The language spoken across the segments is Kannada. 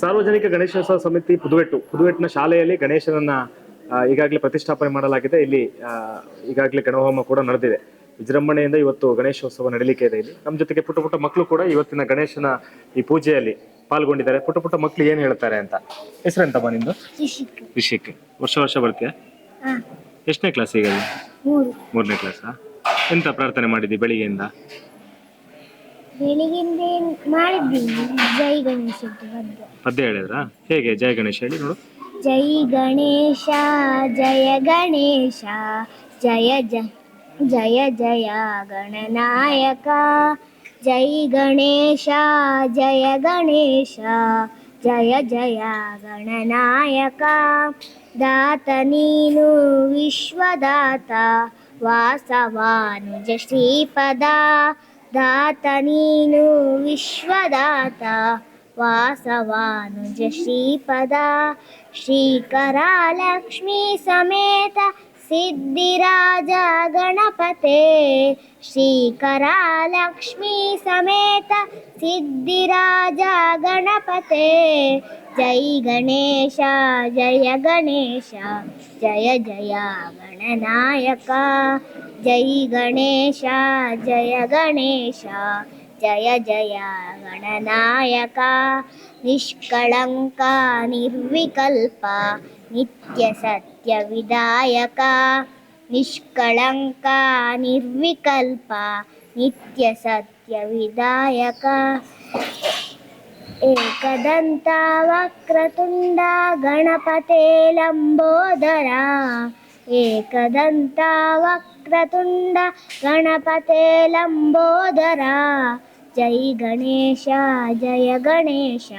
ಸಾರ್ವಜನಿಕ ಗಣೇಶೋತ್ಸವ ಸಮಿತಿ ಪುದುವೆಟ್ಟು. ಪುದುವೆಟ್ಟಿನ ಶಾಲೆಯಲ್ಲಿ ಗಣೇಶನನ್ನ ಈಗಾಗಲೇ ಪ್ರತಿಷ್ಠಾಪನೆ ಮಾಡಲಾಗಿದೆ. ಇಲ್ಲಿ ಈಗಾಗಲೇ ಗಣಹೋಮ ಕೂಡ ನಡೆದಿದೆ. ವಿಜೃಂಭಣೆಯಿಂದ ಇವತ್ತು ಗಣೇಶೋತ್ಸವ ನಡೀಲಿಕ್ಕೆ ಇದೆ ಇಲ್ಲಿ. ನಮ್ಮ ಜೊತೆಗೆ ಪುಟ್ಟ ಪುಟ್ಟ ಮಕ್ಕಳು ಕೂಡ ಇವತ್ತಿನ ಗಣೇಶನ ಈ ಪೂಜೆಯಲ್ಲಿ ಪಾಲ್ಗೊಂಡಿದ್ದಾರೆ. ಪುಟ್ಟ ಪುಟ್ಟ ಮಕ್ಕಳು ಏನ್ ಹೇಳ್ತಾರೆ ಅಂತ? ಹೆಸರೆಂತಮ್ಮ ನಿಂದು? ಋಷಿಕ್ ವರ್ಷ ವರ್ಷ ಬರ್ತೀಯಾ ಎಷ್ಟನೇ ಕ್ಲಾಸ್ ಈಗ ಮೂರು. ಮೂರನೇ ಕ್ಲಾಸಾ ಎಂತ ಪ್ರಾರ್ಥನೆ ಮಾಡಿದ್ದಿ ಬೆಳಿಗ್ಗೆಯಿಂದ? ಬೆಳಿಗ್ಗೆಯಿಂದ ಏನ್ ಮಾಡಿದ್ದೀನಿ ಜೈ ಗಣೇಶದ್ದು ಬಗ್ಗೆ ಪದ್ಯ ಹೇಳಿದ್ರಾ ಹೇಗೆ ಜಯ ಗಣೇಶ್ ಹೇಳಿ ನೋಡು ಜೈ ಗಣೇಶ ಜಯ ಗಣೇಶ ಜಯ ಜಯ ಜಯ ಜಯ ಗಣನಾಯಕ ಜೈ ಗಣೇಶ ಜಯ ಗಣೇಶ ಜಯ ಜಯ ಗಣನಾಯಕ ದಾತ ನೀನು ವಿಶ್ವದಾತ ವಾಸವಾನುಜ ಶ್ರೀಪದ ದಾತ ನೀನು ವಿಶ್ವದಾತ ವಾಸವಾನುಜ ಶ್ರೀಪದ ಶ್ರೀಕರ ಲಕ್ಷ್ಮೀ ಸಮೇತ ಸಿದ್ಧಿರಾಜ ಗಣಪತೆ ಶ್ರೀಕರ ಲಕ್ಷ್ಮೀ ಸಮೇತ ಸಿದ್ಧಿರಾಜ ಗಣಪತೆ ಜೈ ಗಣೇಶ ಜಯ ಗಣೇಶ ಜಯ ಜಯ జై గణేశ జయ గణేశ జయ జయ గణనాయక నిష్కళంక నిర్వికల్ప నిత్య సత్య విదాయక నిష్కళంక నిర్వికల్ప నిత్య సత్య విదాయక ఏకదంతా వక్రతుండ గణపతే లంబోదరా ಏಕದಂತ ವಕ್ರತುಂಡ ಗಣಪತೆ ಲಂಬೋದರ. ಜೈ ಗಣೇಶ ಜಯ ಗಣೇಶ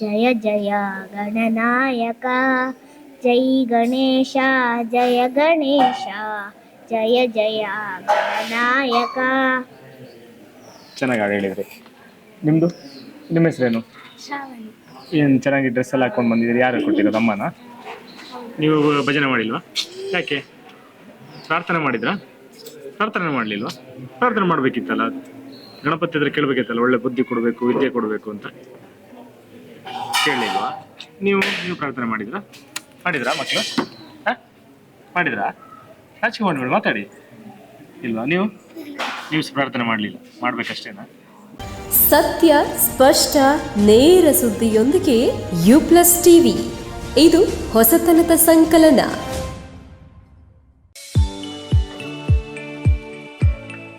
ಜಯ ಜಯ ಗಣನಾಯಕ. ಜೈ ಗಣೇಶ ಜಯ ಗಣೇಶ ಜಯ ಜಯ ಗಣನಾಯಕ. ಚೆನ್ನಾಗಿ ಹಾಡು ಹೇಳಿದ್ರಿ. ನಿಮ್ದು? ನಿಮ್ಮ ಹೆಸರೇನು? ಶ್ರಾವಣಿ. ಏನು ಚೆನ್ನಾಗಿ ಡ್ರೆಸ್ ಎಲ್ಲ ಹಾಕೊಂಡು ಬಂದಿದ್ದೀರಿ? ಯಾರು ಕೊಟ್ಟಿರೋದು ಅಮ್ಮನ? ನೀವು ಭಜನೆ ಮಾಡಿಲ್ವಾ? ಯಾಕೆ? ಪ್ರಾರ್ಥನೆ ಮಾಡಿದ್ರಾ? ಪ್ರಾರ್ಥನೆ ಮಾಡಲಿಲ್ವಾ? ಪ್ರಾರ್ಥನೆ ಮಾಡ್ಬೇಕಿತ್ತಲ್ಲ? ಗಣಪತಿ ಹತ್ರ ಕೇಳ್ಬೇಕಿತ್ತಲ್ಲ, ಒಳ್ಳೆ ಬುದ್ಧಿ ಕೊಡಬೇಕು, ವಿದ್ಯೆ ಕೊಡಬೇಕು ಅಂತ? ಕೇಳಿಲ್ವಾ ನೀವು ನೀವು ಪ್ರಾರ್ಥನೆ ಮಾಡಿದ್ರಾ? ಮಾಡಿದ್ರಾ ಮಕ್ಕಳು? ಮಾಡಿದ್ರಾ? ಮಾಡ್ಬೇಡಿ ಮಾತಾಡಿ. ಇಲ್ವಾ? ನೀವು? ನೀವು ಪ್ರಾರ್ಥನೆ ಮಾಡಲಿಲ್ಲ. ಮಾಡ್ಬೇಕಷ್ಟೇನಾ? ಸತ್ಯ, ಸ್ಪಷ್ಟ, ನೇರ ಸುದ್ದಿಯೊಂದಿಗೆ ಯು ಪ್ಲಸ್ ಟಿವಿ. ಇದು ಹೊಸತನದ ಸಂಕಲನ.